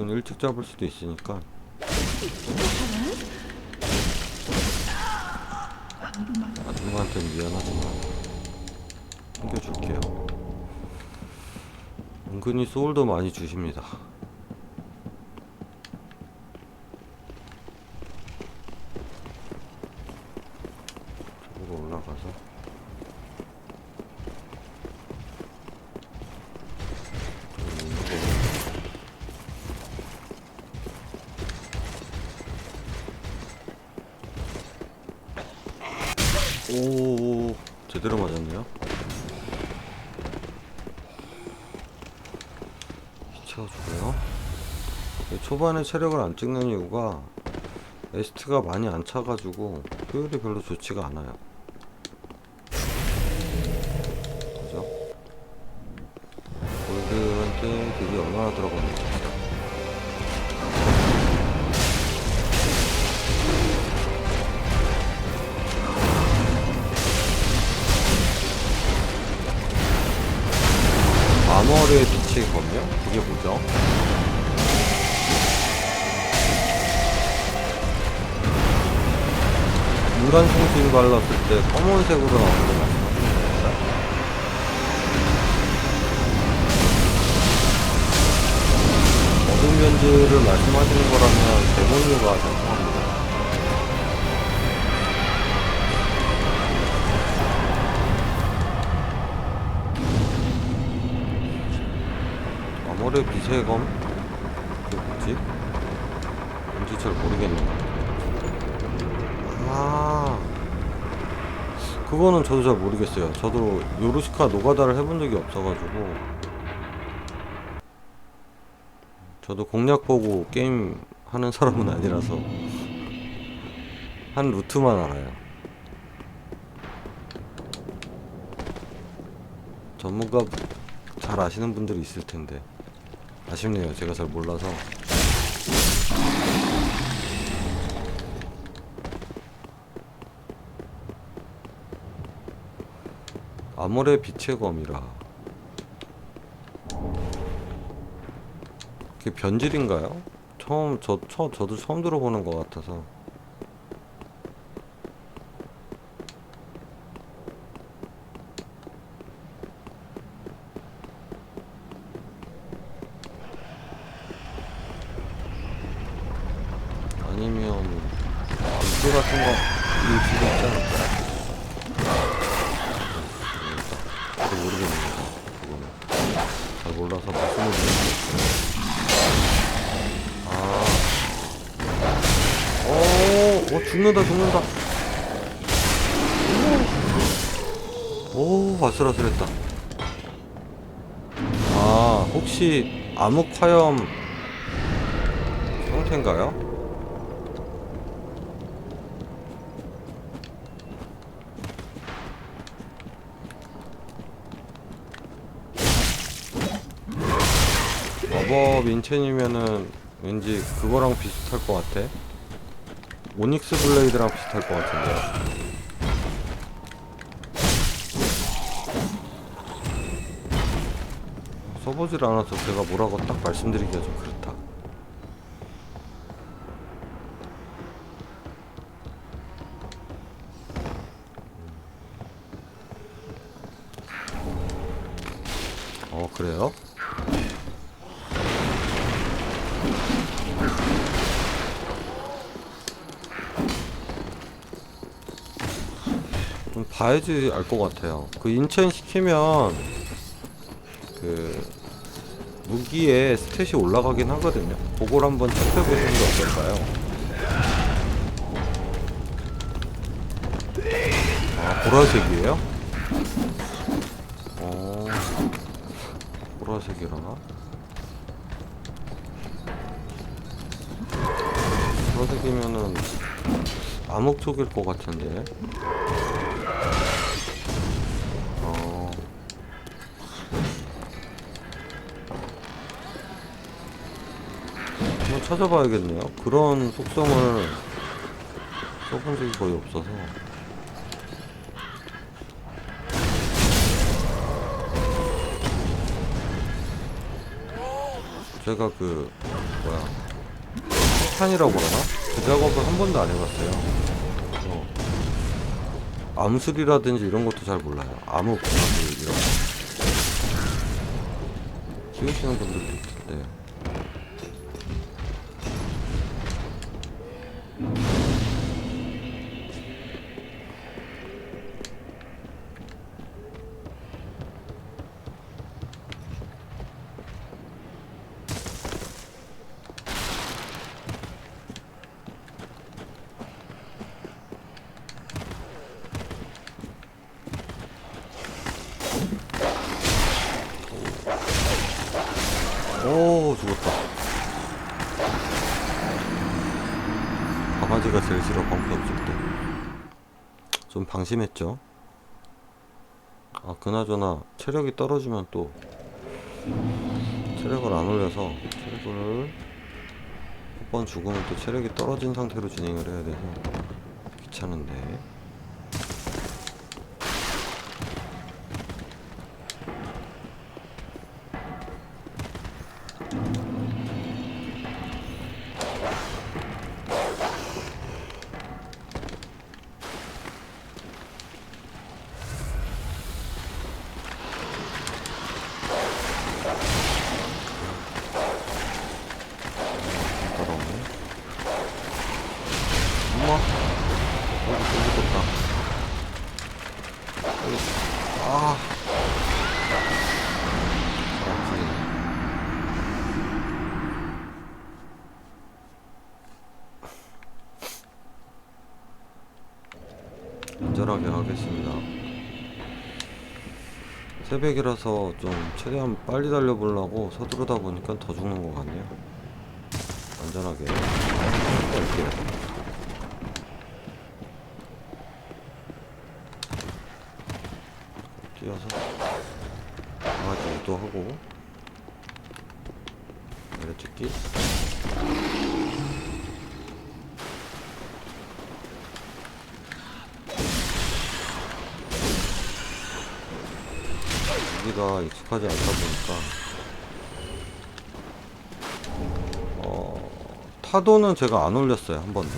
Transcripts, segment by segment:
이건 일찍 잡을 수도 있으니까. 누구한테는 미안하지만 챙겨줄게요. 은근히 소울도 많이 주십니다 저기로 올라가서 저기 있는 거 오 제대로 맞았네요 채워주고요. 초반에 체력을 안 찍는 이유가 에스트가 많이 안 차가지고 효율이 별로 좋지가 않아요 아머르의 빛의 검요? 그게 뭐죠? 인간 송신 발랐을 때 검은색으로 나오는 거 건가요? 어둠 변질을 말씀하시는 거라면 데모니가 생각합 니다. 아모레 빛의 검? 그게 뭐지? 뭔지 잘 모르겠네요. 아 그거는 저도 잘 모르겠어요 저도 요루시카 노가다를 해본 적이 없어가지고 저도 공략 보고 게임 하는 사람은 아니라서 한 루트만 알아요 전문가 잘 아시는 분들이 있을 텐데 아쉽네요. 제가 잘 몰라서. 아모레 빛의 검이라. 그게 변질인가요? 처음 저, 저 저도 처음 들어보는 것 같아서 아니면 불 같은 거일 수도 있지 않을까요? 잘 모르겠네요. 그거는 잘 몰라서 말씀을 드리겠어요. 아, 오, 오 죽는다 죽는다. 오, 오 아슬아슬했다. 아, 혹시 암흑 화염 형태인가요? 마법 인첸이면은 왠지 그거랑 비슷할 것 같아. 오닉스 블레이드랑 비슷할 것 같은데. 써보질 않아서 제가 뭐라고 딱 말씀드리기가 좀 그렇다. 어, 그래요? 봐야지 알 것 같아요. 그 인첸 시키면 그 무기에 스탯이 올라가긴 하거든요. 그걸 한번 체크해 보시는 게 어떨까요? 아 보라색이에요? 어 보라색이라 보라색이면은 암흑 쪽일 것 같은데. 어. 한번 찾아봐야겠네요. 그런 속성을 써본 적이 거의 없어서. 제가 그 뭐야 폭탄이라고 그러나? 그 작업을 한 번도 안 해봤어요. 암술이라든지 이런 것도 잘 몰라요. 암흑 암술 이런 거. 키우시는 분들도 있을 텐데. 좀 방심했죠. 아 그나저나 체력이 떨어지면 또 체력을 안 올려서 체력을 한 번 죽으면 또 체력이 떨어진 상태로 진행을 해야 돼서 귀찮은데 안전하게 하겠습니다. 새벽이라서 좀 최대한 빨리 달려보려고 서두르다 보니까 더 죽는 것 같네요. 안전하게 할게요. 뛰어서 강아지 유도하고 내려찍기 여기가 익숙하지 않다 보니까. 어, 타도는 제가 안 올렸어요 한 번도.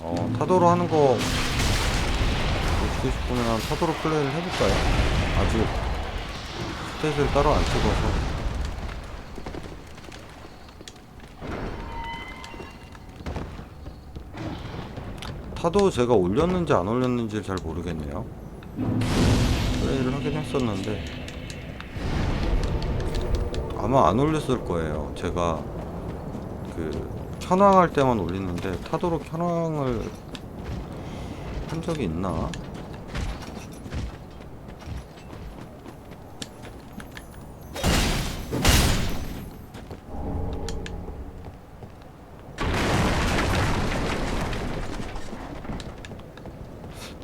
어, 타도로 하는 거 보시고 싶으면 타도로 플레이를 해볼까요? 아직 스탯을 따로 안 찍어서 타도 제가 올렸는지 안 올렸는지 잘 모르겠네요 플레이를 하긴 했었는데 아마 안 올렸을 거예요. 제가 그 현황할 때만 올리는데 타도록 현황을 한 적이 있나?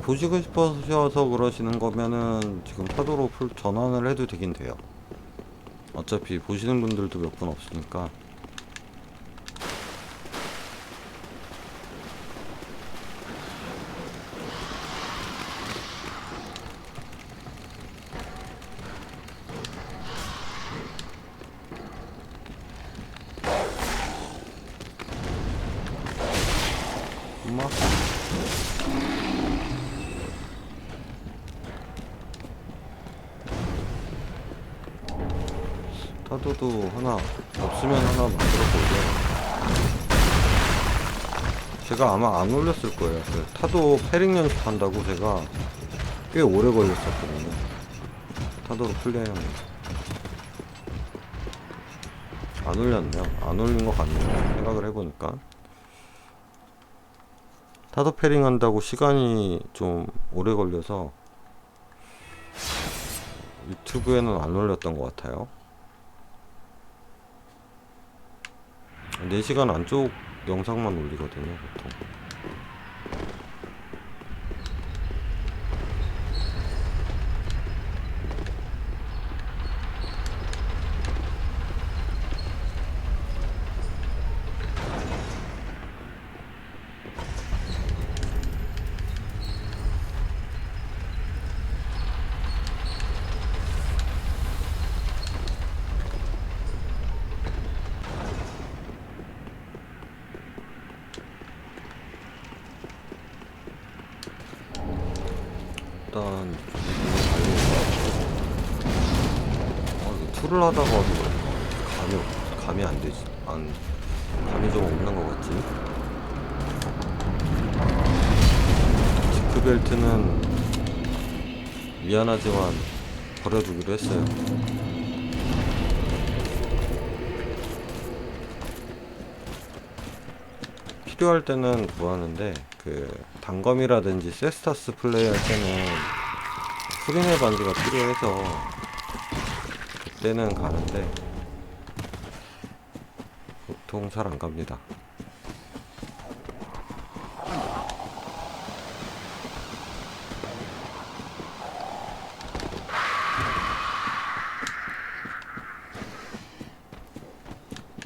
보시고 싶어서 그러시는 거면은 지금 타도로 풀 전환을 해도 되긴 돼요. 어차피 보시는 분들도 몇 분 없으니까 엄마 타도도 하나 없으면 하나 만들어 볼게요. 제가 아마 안 올렸을 거예요. 그 타도 패링 연습한다고 제가 꽤 오래 걸렸었거든요. 타도로 플레이하는 안 올렸네요. 안 올린 것 같네요. 생각을 해보니까. 타도 패링 한다고 시간이 좀 오래 걸려서 유튜브에는 안 올렸던 것 같아요. 4시간 안쪽 영상만 올리거든요, 보통. 일단 아 이거 툴을 하다가도 뭐 감이 없, 감이 안 되지 안 감이 좀 없는 것 같지? 지크벨트는 미안하지만 버려두기로 했어요. 필요할 때는 구하는데 그 단검이라든지 세스타스 플레이할 때는 프리네 반지가 필요해서 그때는 가는데 보통 잘 안 갑니다.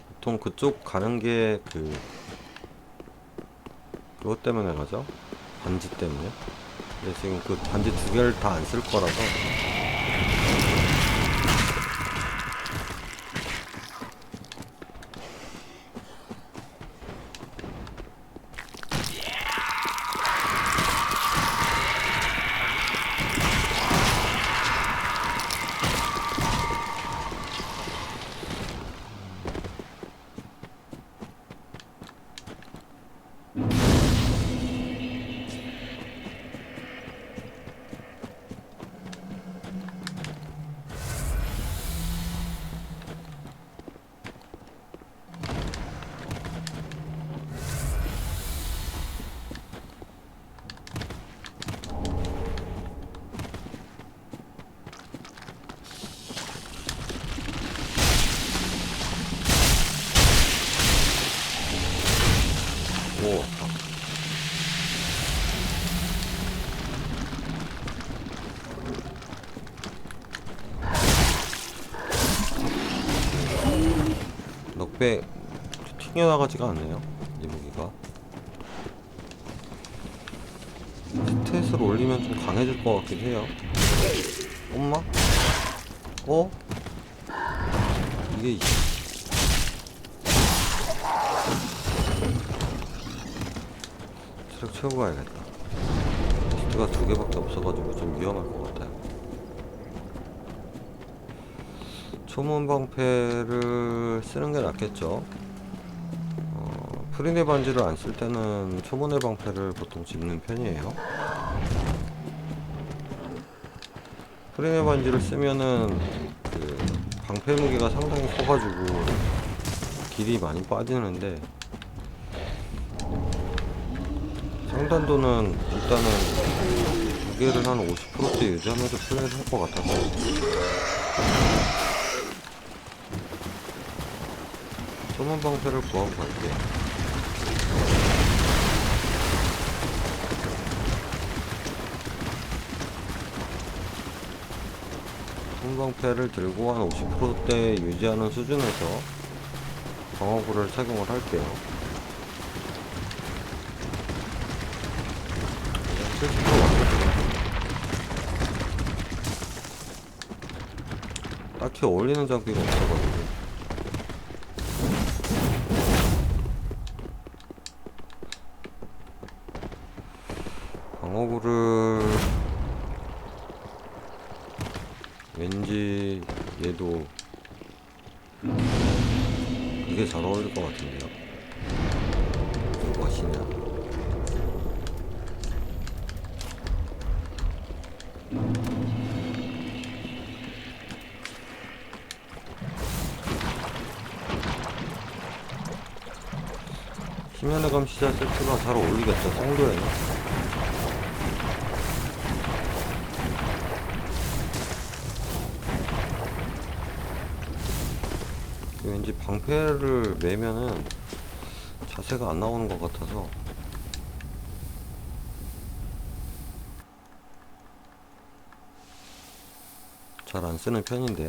보통 그쪽 가는 게그 그것 때문에 가죠? 반지 때문에. 근데 지금 그 반지 두 개를 다 안 쓸 거라서 튕겨나가지가 않네요 이 무기가. 스탯을 올리면 좀 강해질 것 같긴 해요. 엄마? 어? 이게 이- 체력 채우고 가야겠다. 시트가 두 개밖에 없어가지고 좀 위험할 것 같아요. 초문 방패를 쓰는 게 낫겠죠? 어, 프리네 반지를 안 쓸 때는 초문의 방패를 보통 집는 편이에요. 프리네 반지를 쓰면은 그 방패 무게가 상당히 커가지고 길이 많이 빠지는데 상단도는 일단은 무게를 한 50%대 유지하면서 플레이를 할 것 같아서. 소문 방패를 구하고 갈게 방패를 들고 한 50%대 유지하는 수준에서 방어구를 착용을 할게요 70% 완벽해. 딱히 어울리는 장비가 없어가지고. 방어구를 왠지 얘도 이게 잘 어울릴 것 같은데요. 무엇이냐? 심연의 감시자 세트가 잘 어울리겠죠, 성도에는. 왠지 방패를 매면은 자세가 안 나오는 것 같아서. 잘 안 쓰는 편인데